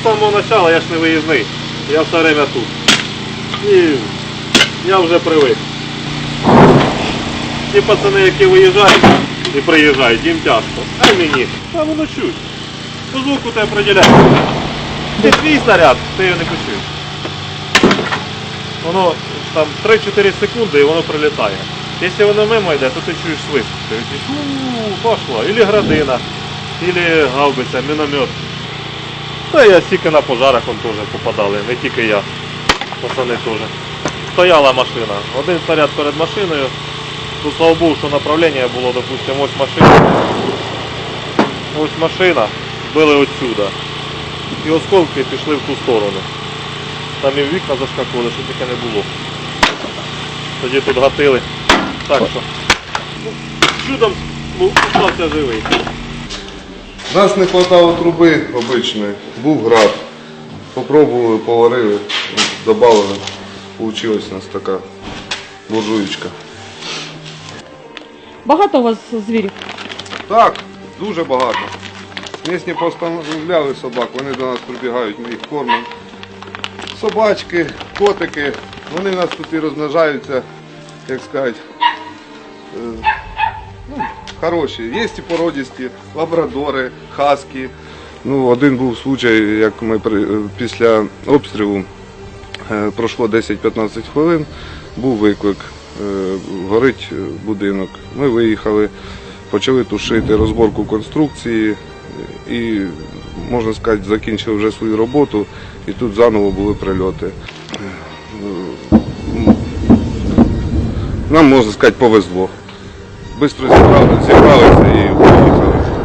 З самого початку, я ж не виїзний. Я все время тут. І я вже привик. Ті пацани, які виїжджають і приїжджають, їм тяжко. А мені. Та воно чуть. По звуку тебе приділяє. Ти твій снаряд, ти його не почуєш. Воно там 3-4 секунди і воно прилітає. Якщо воно мимо йде, то ти чуєш свист. Ти чуєш, пошло. Ілі градина, ілі гаубиця, міномет. Та я стільки на пожарах он теж попадали, не тільки я. Пацани теж. Стояла машина. Один снаряд перед машиною. Ну, слава Богу, що направлення було, допустимо, ось машина. Ось машина. Били отсюда. І осколки пішли в ту сторону. Там і вікна заскакували, що таке не було. Тоді тут гатили. Так що. ну, Чудом ну, живий. Нас не хватало труби обичної, був град. Попробували, поварили, додали. Получилась у нас така буржуєчка. Багато у вас звірів? Так, дуже багато. Місні поставляли собак, вони до нас прибігають, ми їх кормимо. Собачки, котики, вони в нас тут і розмножаються, як сказати, е, ну, хороші. Є і породісті, лабрадори, хаски. Ну, один був случай, як ми е, після обстрілу е, пройшло 10-15 хвилин, був виклик, е, горить будинок. Ми виїхали, почали тушити розборку конструкції і, можна сказати, закінчили вже свою роботу, і тут заново були прильоти. Нам, можна сказати, повезло. Бистро зібрали, зібралися і поїхали.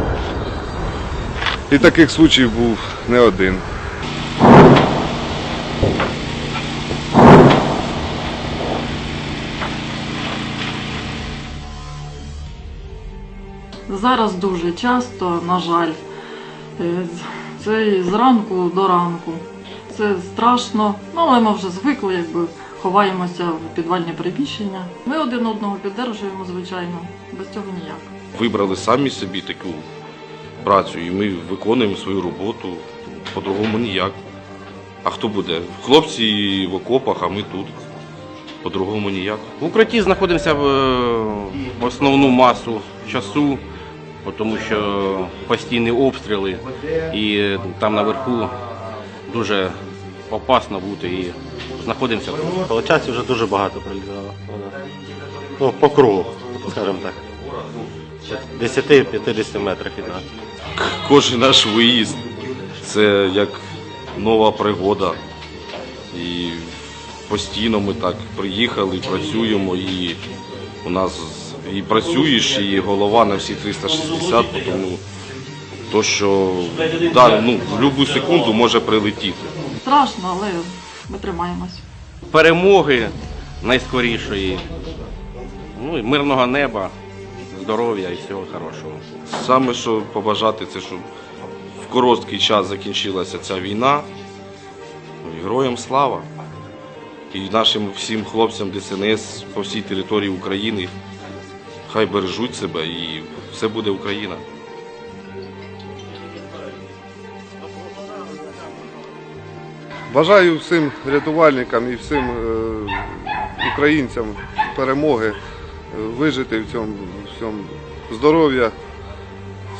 І таких случаїв був не один. Зараз дуже часто, на жаль, е, з- це зранку до ранку. Це страшно, ну але ми вже звикли, якби ховаємося в підвальні приміщення. Ми один одного піддержуємо, звичайно, без цього ніяк. вибрали самі собі таку працю, і ми виконуємо свою роботу. По-другому ніяк. А хто буде? Хлопці в окопах, а ми тут. По-другому ніяк. В укритті знаходимося в, в основну масу часу, тому що постійні обстріли і там наверху дуже опасно бути і знаходимося тут. Але часів вже дуже багато прилітало. Ну, по кругу, скажімо так. 10-50 метрах від нас. Кожен наш виїзд це як нова пригода. І постійно ми так приїхали, працюємо і у нас і працюєш, і голова на всі 360, тому то, що да, ну, в будь-яку секунду може прилетіти. Страшно, але ми тримаємось. Перемоги найскорішої, ну і мирного неба, здоров'я і всього хорошого. Саме що побажати, це щоб в короткий час закінчилася ця війна. Ну, Героям слава! І нашим всім хлопцям ДСНС по всій території України. Хай бережуть себе і все буде Україна. Бажаю всім рятувальникам і всім е, українцям перемоги, вижити в цьому всьому здоров'я.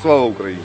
Слава Україні!